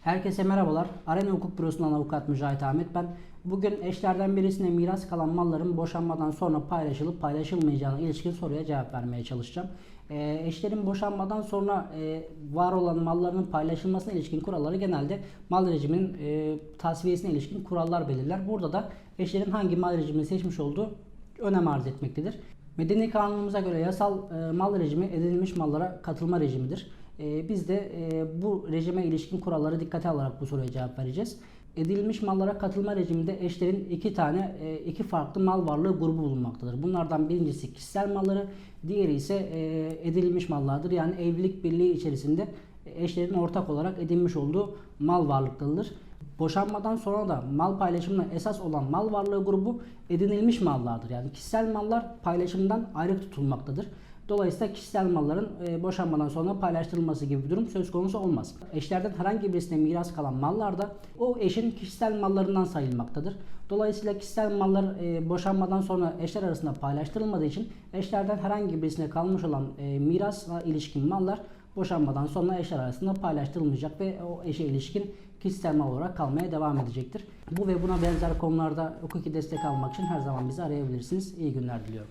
Herkese merhabalar. Arena Hukuk Bürosu'ndan avukat Mücahit Ahmet ben. Bugün eşlerden birisine miras kalan malların boşanmadan sonra paylaşılıp paylaşılmayacağına ilişkin soruya cevap vermeye çalışacağım. Ee, eşlerin boşanmadan sonra e, var olan mallarının paylaşılmasına ilişkin kuralları genelde mal rejiminin e, tasfiyesine ilişkin kurallar belirler. Burada da eşlerin hangi mal rejimini seçmiş olduğu önem arz etmektedir. Medeni kanunumuza göre yasal e, mal rejimi edinilmiş mallara katılma rejimidir. E, biz de e, bu rejime ilişkin kuralları dikkate alarak bu soruya cevap vereceğiz. Edilmiş mallara katılma rejiminde eşlerin iki tane e, iki farklı mal varlığı grubu bulunmaktadır. Bunlardan birincisi kişisel malları, diğeri ise e, edilmiş mallardır. Yani evlilik birliği içerisinde eşlerin ortak olarak edinmiş olduğu mal varlıklarıdır. Boşanmadan sonra da mal paylaşımına esas olan mal varlığı grubu edinilmiş mallardır. Yani kişisel mallar paylaşımdan ayrı tutulmaktadır. Dolayısıyla kişisel malların e, boşanmadan sonra paylaştırılması gibi bir durum söz konusu olmaz. Eşlerden herhangi birisine miras kalan mallar da o eşin kişisel mallarından sayılmaktadır. Dolayısıyla kişisel mallar e, boşanmadan sonra eşler arasında paylaştırılmadığı için eşlerden herhangi birisine kalmış olan e, mirasla ilişkin mallar boşanmadan sonra eşler arasında paylaştırılmayacak ve o eşe ilişkin kişisel mal olarak kalmaya devam edecektir. Bu ve buna benzer konularda hukuki destek almak için her zaman bizi arayabilirsiniz. İyi günler diliyorum.